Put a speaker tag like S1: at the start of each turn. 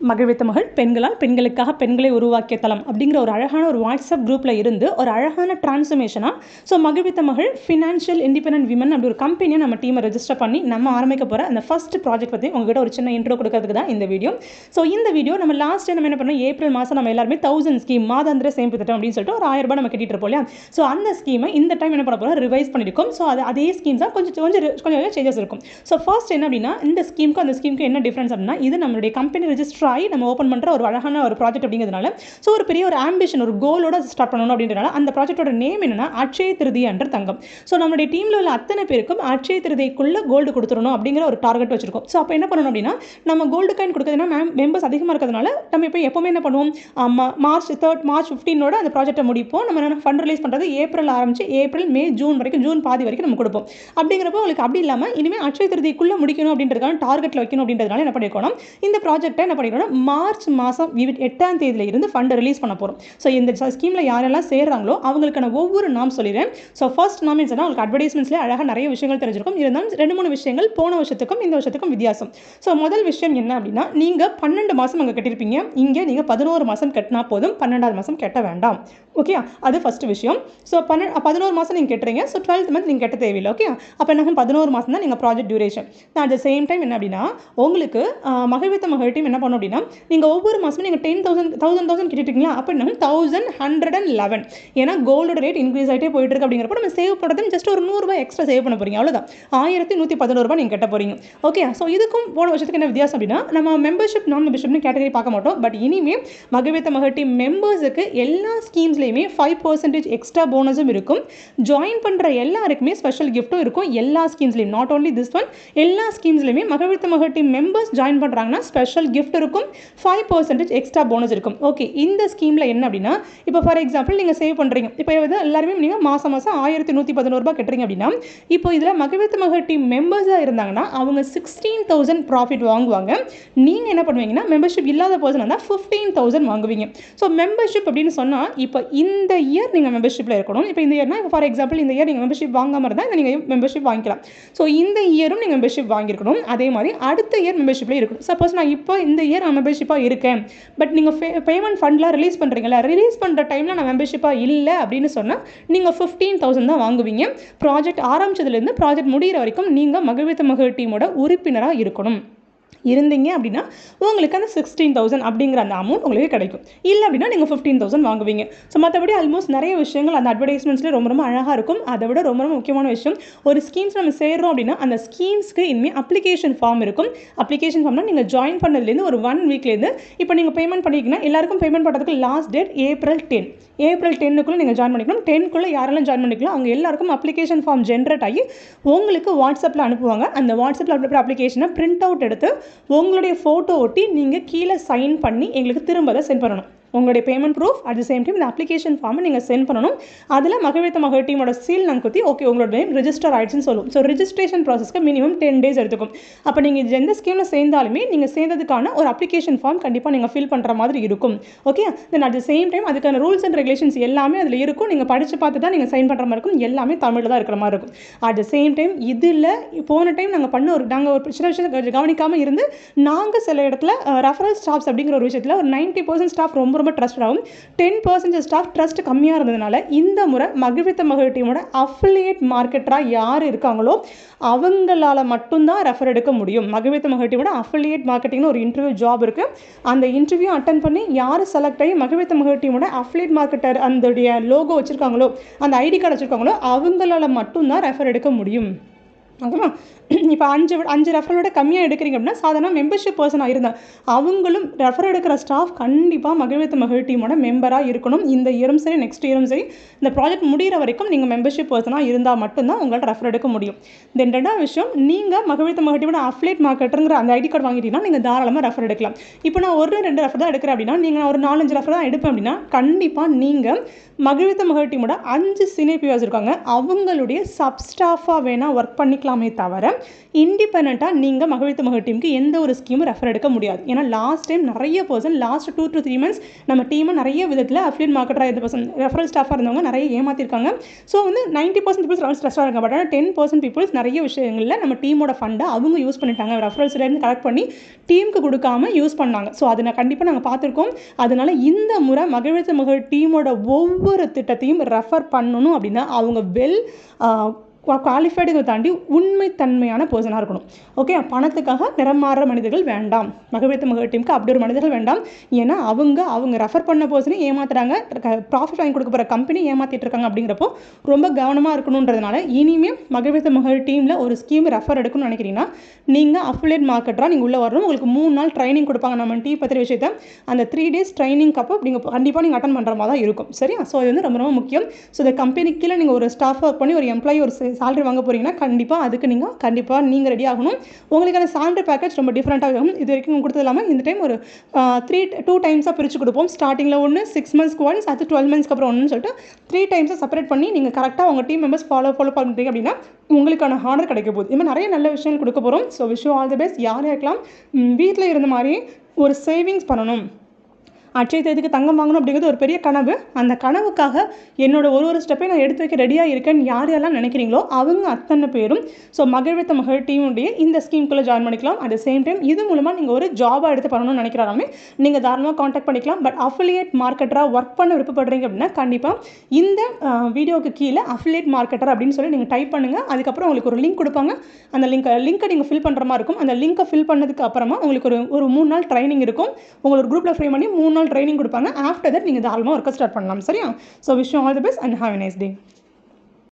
S1: மகிழ்வித்த மகள் பெண்களால் பெண்களுக்காக பெண்களை உருவாக்கிய தளம் அப்படிங்கிற ஒரு அழகான ஒரு வாட்ஸ்அப் குரூப்பில் இருந்து ஒரு அழகான டிரான்ஸ்ஃபர்மேஷனாக ஸோ மகிழ்வித்த மகள் ஃபினான்ஷியல் இண்டிபெண்டன்ட் விமன் அப்படி ஒரு கம்பெனியை நம்ம டீமை ரெஜிஸ்டர் பண்ணி நம்ம ஆரம்பிக்க போகிற அந்த ஃபர்ஸ்ட் ப்ராஜெக்ட் பற்றி உங்ககிட்ட ஒரு சின்ன இன்ட்ரோ கொடுக்கறதுக்கு தான் இந்த வீடியோ ஸோ இந்த வீடியோ நம்ம லாஸ்ட் நம்ம என்ன பண்ணோம்? ஏப்ரல் மாதம் நம்ம எல்லாருமே தௌசண்ட் ஸ்கீம் மாதாந்திர சேமிப்பு திட்டம் அப்படின்னு சொல்லிட்டு ஒரு ஆயிரம் ரூபாய் நம்ம கட்டிட்டு இருப்போம் இல்லையா? ஸோ அந்த ஸ்கீமை இந்த டைம் என்ன பண்ண போகிறோம் ரிவைஸ் பண்ணியிருக்கோம் ஸோ அது அதே ஸ்கீம்ஸ் தான் கொஞ்சம் கொஞ்சம் கொஞ்சம் சேஞ்சஸ் இருக்கும். ஸோ ஃபர்ஸ்ட் என்ன அப்படின்னா இந்த ஸ்கீமுக்கும் அந்த ஸ்கீமுக்கு என்ன டிஃப்ரென்ஸ் அப்படின்னா இது நம்மளுடைய கம்பெனி ரெஜிஸ்டர் ஆகி நம்ம ஓப்பன் பண்ணுற ஒரு அழகான ஒரு ப்ராஜெக்ட் அப்படிங்கிறதுனால ஸோ ஒரு பெரிய ஒரு ஆம்பிஷன் ஒரு கோலோட ஸ்டார்ட் பண்ணணும் அப்படின்றனால அந்த ப்ராஜெக்டோட நேம் என்னன்னா அட்சய திருதி என்ற தங்கம். ஸோ நம்மளுடைய டீமில் உள்ள அத்தனை பேருக்கும் அட்சய திருதிக்குள்ள கோல்டு கொடுத்துடணும் அப்படிங்கிற ஒரு டார்கெட் வச்சிருக்கோம். ஸோ அப்போ என்ன பண்ணணும் அப்படின்னா நம்ம கோல்டு காயின் கொடுக்குறதுனா மெம்பர்ஸ் அதிகமாக இருக்கிறதுனால நம்ம இப்போ எப்போவுமே என்ன பண்ணுவோம்? மார்ச் தேர்ட் மார்ச் ஃபிஃப்டீனோட அந்த ப்ராஜெக்ட்டை முடிப்போம். நம்ம என்ன ஃபண்ட் ரிலீஸ் பண்ணுறது ஏப்ரல் ஆரம்பிச்சு ஏப்ரல் மே ஜூன் வரைக்கும் ஜூன் பாதி வரைக்கும் நம்ம கொடுப்போம். அப்படிங்கிறப்போ உங்களுக்கு அப்படி இல்லாமல் இனிமேல் அட்சய திருதிக்குள்ளே முடிக்கணும் அப்படின்றதுக்கான டார்கெட்டில் வைக்கணும் அப்படின்றதுனால என்ன பண்ணிருக்கணும் இந்த ப்ராஜெக்ட்டை என்ன பண்ணிக்கணும் பண்ணிருக்கணும் மார்ச் மாதம் எட்டாம் தேதியில இருந்து ஃபண்டை ரிலீஸ் பண்ண போகிறோம் ஸோ இந்த ஸ்கீமில் யாரெல்லாம் சேர்றாங்களோ அவங்களுக்கான ஒவ்வொரு நாம் சொல்லிடுறேன். ஸோ ஃபர்ஸ்ட் நாம் என்ன உங்களுக்கு அட்வர்டைஸ்மெண்ட்ஸ்லேயே அழகாக நிறைய விஷயங்கள் தெரிஞ்சிருக்கும். இருந்தாலும் ரெண்டு மூணு விஷயங்கள் போன வருஷத்துக்கும் இந்த வருஷத்துக்கும் வித்தியாசம். ஸோ முதல் விஷயம் என்ன அப்படின்னா நீங்கள் பன்னெண்டு மாதம் அங்கே கட்டியிருப்பீங்க. இங்கே நீங்கள் பதினோரு மாதம் கட்டினா போதும். பன்னெண்டாவது மாதம் கட்ட வேண்டாம். ஓகே அது ஃபர்ஸ்ட் விஷயம். ஸோ பன்ன பதினோரு மாதம் நீங்கள் கட்டுறீங்க. ஸோ டுவெல்த் மந்த் நீங்கள் கட்ட தேவையில்லை. ஓகே அப்போ என்ன பதினோரு மாதம் தான் நீங்கள் project duration at the same time என்ன அப்படின்னா உங்களுக்கு மகிழ்வித்த மகிழ்ச்சியும் என்ன பண்ணும் அப்படின்னா நீங்கள் ஒவ்வொரு மாதமும் நீங்கள் டென் தௌசண்ட் தௌசண்ட் தௌசண்ட் கிட்டிட்டீங்களா அப்படின்னா தௌசண்ட் ஹண்ட்ரட் அண்ட் லெவன் ஏன்னா கோல்டோட ரேட் இன்க்ரீஸ் ஆகிட்டே போயிட்டு இருக்கு அப்படிங்கிறப்ப நம்ம சேவ் பண்ணுறது ஜஸ்ட் ஒரு நூறுரூவா எக்ஸ்ட்ரா சேவ் பண்ண போறீங்க. அவ்வளோதான் ஆயிரத்தி நூற்றி பதினோரு ரூபா நீங்கள் கட்ட போறீங்க. ஓகே ஸோ இதுக்கும் போன வருஷத்துக்கு என்ன வித்தியாசம் அப்படின்னா நம்ம மெம்பர்ஷிப் நான் மெம்பர்ஷிப்னு கேட்டகரி பார்க்க மாட்டோம். பட் இனிமே மகவித்த மகட்டி மெம்பர்ஸுக்கு எல்லா ஸ்கீம்ஸ்லையுமே ஃபைவ் பர்சன்டேஜ் எக்ஸ்ட்ரா போனஸும் இருக்கும். ஜாயின் பண்ணுற எல்லாருக்குமே ஸ்பெஷல் கிஃப்ட்டும் இருக்கும். எல்லா ஸ்கீம்ஸ்லையும் நாட் ஓன்லி திஸ் ஒன் எல்லா ஸ்கீம்ஸ்லையுமே மகவித்த மகட்டி மெம்பர்ஸ் ஜாயின் பண்ணுறாங்கன்னா ஸ்பெஷல் கிஃப்ட் இருக்கும். ஃபைவ் பர்சன்டேஜ் எக்ஸ்ட்ரா போனஸ் இருக்கும். ஓகே இந்த ஸ்கீமில் என்ன அப்படின்னா இப்போ ஃபார் எக்ஸாம்பிள் நீங்கள் சேவ் பண்ணுறீங்க இப்போ வந்து எல்லாருமே நீங்கள் மாதம் மாதம் ஆயிரத்தி நூற்றி பதினோருபா ரூபாய் கட்டுறீங்க அப்படின்னா இப்போ இதில் மகவித்த மகள் டீம் மெம்பர்ஸாக இருந்தாங்கன்னா அவங்க சிக்ஸ்டீன் தௌசண்ட் ப்ராஃபிட் வாங்குவாங்க. நீங்கள் என்ன பண்ணுவீங்கன்னா மெம்பர்ஷிப் இல்லாத பர்சன் இருந்தால் ஃபிஃப்டீன் தௌசண்ட் வாங்குவீங்க. ஸோ மெம்பர்ஷிப் அப்படின்னு சொன்னால் இப்போ இந்த இயர் நீங்கள் மெம்பர்ஷிப்பில் இருக்கணும். இப்போ இந்த இயர்னா இப்போ ஃபார் எக்ஸாம்பிள் இந்த இயர் நீங்கள் மெம்பர்ஷிப் வாங்காமல் இருந்தால் இந்த நீங்கள் மெம்பர்ஷிப் வாங்கிக்கலாம். ஸோ இந்த இயரும் நீங்கள் மெம்பர்ஷிப் வாங்கியிருக்கணும். அதே மாதிரி அடுத்த இயர் மெம்பர்ஷிப்பில் இருக்கணும். சப்போஸ் நான் இப்போ இந்த இயர் நான் மெம்பர்ஷிப்பாக இருக்கேன் பட் நீங்கள் பேமெண்ட் ஃபண்டில் ரிலீஸ் பண்ணுறீங்களா ரிலீஸ் பண்ணுற டைமில் நான் மெம்பர்ஷிப்பாக இல்லை அப்படின்னு சொன்னால் நீங்கள் ஃபிஃப்டீன் தௌசண்ட் தான் வாங்குவீங்க. ப்ராஜெக்ட் ஆரம்பிச்சதுலேருந்து ப்ராஜெக்ட் முடிகிற வரைக்கும் நீங்கள் மகிழ்வித்த மகிழ் டீமோட உறுப்பினராக இருக்கணும். இருந்தீங்க அப்படின்னா உங்களுக்கு அந்த சிக்ஸ்டீன் தௌசண்ட் அப்படிங்கிற அந்த அமௌண்ட் உங்களுக்கு கிடைக்கும். இல்லை அப்படின்னா நீங்கள் ஃபிஃப்டீன் தௌசண்ட் வாங்குவீங்க. ஸோ மற்றபடி ஆல்மோஸ்ட் நிறைய விஷயங்கள் அந்த அட்வர்டைஸ்மெண்ட்ஸ்லேயே ரொம்ப ரொம்ப அழகாக இருக்கும். அதை விட ரொம்ப ரொம்ப முக்கியமான விஷயம் ஒரு ஸ்கீம்ஸ் நம்ம சேர்றோம் அப்படின்னா அந்த ஸ்கீம்ஸ்க்கு இனிமேல் அப்ளிகேஷன் ஃபார்ம் இருக்கும். அப்ளிகேஷன் ஃபார்ம்னா நீங்கள் ஜாயின் பண்ணதுலேருந்து ஒரு ஒன் வீக்லேருந்து இப்போ நீங்கள் பேமெண்ட் பண்ணிக்கிங்கன்னா எல்லாருக்கும் பேமெண்ட் பண்ணுறதுக்கு last date April ten April டென்னுக்குள்ளே நீங்கள் ஜாயின் பண்ணிக்கணும். டென்க்குள்ளே யாரெல்லாம் ஜாயின் பண்ணிக்கலாம் அவங்க எல்லாருக்கும் அப்ளிகேஷன் ஃபார்ம் ஜென்ரேட் ஆகி உங்களுக்கு வாட்ஸ்அப்பில் அனுப்புவாங்க. அந்த வாட்ஸ்அப்பில் அனுப்புகிற அப்ளிகேஷனை பிரிண்ட் அவுட் எடுத்து உங்களுடைய ஃபோட்டோ ஒட்டி நீங்கள் கீழே சைன் பண்ணி எங்களுக்கு திரும்ப அதை சென்ட் பண்ணணும். உங்களுடைய payment proof at the same time இந்த அப்ளிகேஷன் ஃபார்மை நீங்கள் சென்ட் பண்ணணும். அதில் மகிழ்த்த மகள் டீமோட சீல் நாங்கள் குத்தி ஓகே உங்களோட நேம் ரிஜிஸ்டர் ஆயிடுச்சுன்னு சொல்லும். ஸோ ரிஜிஸ்ட்ரேஷன் ப்ராசஸ்க்கு மினிமம் டென் டேஸ் எடுத்துக்கும். அப்போ நீங்கள் எந்த ஸ்கீமில் சேர்ந்தாலுமே நீங்கள் சேர்ந்ததுக்கான ஒரு அப்ளிகேஷன் ஃபார்ம் கண்டிப்பாக நீங்கள் ஃபில் பண்ணுற மாதிரி இருக்கும். Okay then at the same time அதுக்கான ரூல்ஸ் அண்ட் ரெகுலேஷன்ஸ் எல்லாமே அதில் இருக்கும். நீங்கள் படித்து பார்த்து தான் நீங்கள் சைன் பண்ணுற மாதிரி இருக்கும். எல்லாமே தமிழில் தான் இருக்கிற மாதிரி இருக்கும். அட் த சேம் டைம் இதில் போன டைம் நாங்கள் பண்ண ஒரு நாங்கள் ஒரு சில விஷயத்தை கவனிக்காமல் இருந்து நாங்கள் சில இடத்துல ரெஃபரல் ஸ்டாஃப்ஸ் அப்படிங்கிற ஒரு விஷயத்தில் ஒரு நைன்ட்டி பர்சன்ட் ஸ்டாஃப் ரொம்ப ரொம்ப ட்ரஸ்ட் ஆகும். டென் பர்சன்டேஜ் ஸ்டாஃப் ட்ரஸ்ட் கம்மியாக இருந்ததுனால இந்த முறை மகிழ்வித்த மகள் டீமோட அஃபிலியேட் மார்க்கெட்டராக யார் இருக்காங்களோ அவங்களால மட்டும்தான் ரெஃபர் எடுக்க முடியும். மகிழ்வித்த மகளிர் டீமோட அஃபிலியேட் மார்க்கெட்டிங்னு ஒரு இன்டர்வியூ ஜாப் இருக்குது அந்த இன்டர்வியூ அட்டன் பண்ணி யார் செலக்ட் ஆகி மகிழ்வித்த மகள் டீமோட அஃபிலியேட் மார்க்கெட்டர் அந்த லோகோ வச்சுருக்காங்களோ அந்த ஐடி கார்டு வச்சுருக்காங்களோ அவங்களால மட்டும்தான் ரெஃபர் எடுக்க முடியும். ஓகேவா இப்போ அஞ்சு அஞ்சு ரெஃபரோட கம்மியாக எடுக்கிறீங்க அப்படின்னா சாதாரண மெம்பர்ஷிப் பர்சனாக இருந்தால் அவங்களும் ரெஃபர் எடுக்கிற ஸ்டாஃப் கண்டிப்பாக மகிழ்வித்த மகிழ் டீமோட மெம்பராக இருக்கணும். இந்த இயரும் சரி நெக்ஸ்ட் இயரும் சரி இந்த ப்ராஜெக்ட் முடிகிற வரைக்கும் நீங்கள் மெம்பர்ஷிப் பர்சனாக இருந்தால் மட்டும்தான் உங்களால் ரெஃபர் எடுக்க முடியும். தென் ரெண்டாவது விஷயம் நீங்கள் மகிழ்வித்த மகிழ் டீமோட அஃப்லேட் மார்க்கெட்டுங்கிற அந்த ஐடி கார்டு வாங்கிட்டீங்கன்னா நீங்கள் தாராளமாக ரெஃபர் எடுக்கலாம். இப்போ நான் ஒரு ரெண்டு ரெஃபர் தான் எடுக்கிறேன் அப்படின்னா நீங்கள் நான் ஒரு நாலஞ்சு ரெஃபர் தான் எடுப்பேன் அப்படின்னா கண்டிப்பாக நீங்கள் மகிழ்வித்த மகிழ் டீமோட அஞ்சு சினிபியாஸ் இருக்காங்க. அவங்களுடைய சப்ஸ்டாஃபாக வேணால் ஒர்க் பண்ணிக்கலாம். பார்க்கலாமே தவிர இண்டிபெண்ட்டாக நீங்கள் மகிழ்த்து மகள் டீமுக்கு எந்த ஒரு ஸ்கீமும் ரெஃபர் எடுக்க முடியாது. ஏன்னா லாஸ்ட் டைம் நிறைய person last two to three months நம்ம டீமை நிறைய விதத்தில் அஃபிலியட் மார்க்கெட்டாக இருந்த பர்சன் ரெஃபரல் ஸ்டாஃபாக இருந்தவங்க நிறைய ஏமாற்றிருக்காங்க ஸோ வந்து நைன்ட்டி பர்சன்ட் பீப்புள்ஸ் ஸ்ட்ரெஸ்ஸாக இருக்காங்க. பட் ஆனால் டென் பர்சன்ட் பீப்புள்ஸ் நிறைய விஷயங்களில் நம்ம டீமோட ஃபண்டை அவங்க யூஸ் பண்ணிட்டாங்க. ரெஃபரல்ஸ்லேருந்து கலெக்ட் பண்ணி டீமுக்கு கொடுக்காம யூஸ் பண்ணாங்க. ஸோ அதை நான் கண்டிப்பாக நாங்கள் பார்த்துருக்கோம். அதனால் இந்த முறை மகிழ்ச்சி மகள் டீமோட ஒவ்வொரு திட்டத்தையும் ரெஃபர் பண்ணணும் அப்படின்னா அவங்க வெல் குவாலிஃபைடுகளை தாண்டி உண்மைத்தன்மையான பர்சனாக இருக்கணும். ஓகே பணத்துக்காக நிறம் மாறுற மனிதர்கள் வேண்டாம். மகவிழ்த்து மகிழ் டீமுக்கு அப்படி ஒரு மனிதர்கள் வேண்டாம். ஏன்னா அவங்க அவங்க ரெஃபர் பண்ண பர்சனை ஏமாத்துறாங்க. ப்ராஃபிட் வாங்கி கொடுக்க போகிற கம்பெனி ஏமாத்திட்டு இருக்காங்க அப்படிங்கிறப்போ ரொம்ப கவனமாக இருக்கணுன்றதுனால இனிமேல் மகிழ்த்து மகிழ் டீமில் ஒரு ஸ்கீம் ரெஃபர் எடுக்கணும்னு நினைக்கிறீங்கன்னா நீங்கள் அஃபிலேட் மார்க்கெட்டராக நீங்கள் உள்ளே வரணும். உங்களுக்கு மூணு நாள் ட்ரைனிங் கொடுப்பாங்க. நம்ம டீ பத்திரி விஷயத்தை அந்த த்ரீ டேஸ் ட்ரைனிங் அப்போ நீங்கள் கண்டிப்பாக நீங்கள் அட்டன் பண்ணுற மாதிரி தான் இருக்கும். சரியா? ஸோ இது வந்து ரொம்ப ரொம்ப முக்கியம். ஸோ இந்த கம்பெனிக்கு கீழே நீங்கள் ஒரு ஸ்டாஃப் ஒர்க் பண்ணி ஒரு எம்ப்ளாயி ஒரு சேலரி வாங்க போகிறீங்கன்னா கண்டிப்பாக அதுக்கு நீங்கள் கண்டிப்பாக நீங்கள் ரெடி ஆகணும். உங்களுக்கான சேலரி பேக்கேஜ் ரொம்ப டிஃப்ரெண்ட்டாக இருக்கும். இது வரைக்கும் கொடுத்தது இல்லாமல் இந்த டைம் ஒரு த்ரீ டூ டைம்ஸாக பிரித்து கொடுப்போம். ஸ்டார்டிங்கில் ஒன்று சிக்ஸ் மந்த்ஸ்க்கு ஒன்ஸ் அது டுவெல் மந்த்ஸ்க்கு அப்புறம் ஒன்றுன்னு சொல்லிட்டு த்ரீ டைம்ஸாக செப்பரேட் பண்ணி நீங்கள் கரெக்டாக உங்கள் டீம் மெம்பர்ஸ் ஃபாலோ ஃபாலோ பண்ணுறீங்க அப்படின்னா உங்களுக்கான ஆர்டர் கிடைக்க போகுது. இது மாதிரி நிறைய நல்ல விஷயங்கள் கொடுக்க போகிறோம் so wish all the best யார் இருக்கலாம் வீட்டில் இருந்த மாதிரி ஒரு சேவிங்ஸ் பண்ணணும். அட்சய தேதிக்கு தங்கம் வாங்கணும் அப்படிங்கிறது ஒரு பெரிய கனவு. அந்த கனவுக்காக என்னோட ஒரு ஒரு ஸ்டெப்பை நான் எடுத்து வைக்க ரெடியாக இருக்கேன்னு யார் யாரெல்லாம் நினைக்கிறீங்களோ அவங்க அத்தனை பேரும் ஸோ மகிழ்வித்த மகள் டீமுடைய இந்த ஸ்கீம்குள்ளே ஜாயின் பண்ணிக்கலாம். அட் த சேம் டைம் இது மூலமாக நீங்கள் ஒரு ஜாபாக எடுத்து பண்ணணும்னு நினைக்கிறாலுமே நீங்கள் தாராளமாக காண்டாக்ட் பண்ணிக்கலாம். பட் அஃபிலியேட் மார்க்கெட்டராக ஒர்க் பண்ண விருப்பப்படுறீங்க அப்படின்னா கண்டிப்பாக இந்த வீடியோக்கு கீழே அஃபிலியேட் மார்க்கெட்டர் அப்படின்னு சொல்லி நீங்கள் டைப் பண்ணுங்கள் அதுக்கப்புறம் உங்களுக்கு ஒரு லிங்க் கொடுப்பாங்க. அந்த லிங்க் லிங்க்கை நீங்கள் ஃபில் பண்ணுற மாதிரி இருக்கும். அந்த லிங்க்கை ஃபில் பண்ணதுக்கு அப்புறமா உங்களுக்கு ஒரு ஒரு மூணு நாள் ட்ரைனிங் இருக்கும். உங்களோட ஒரு குரூப்பில் ஃப்ரீ பண்ணி மூணு நாள் ட்ரைனிங் கொடுப்பாங்க. ஆஃப்டர் தட் நீங்கள் தாராளமாக ஒர்க்கை ஸ்டார்ட் பண்ணலாம். சரியா? So wish all the best and have nice day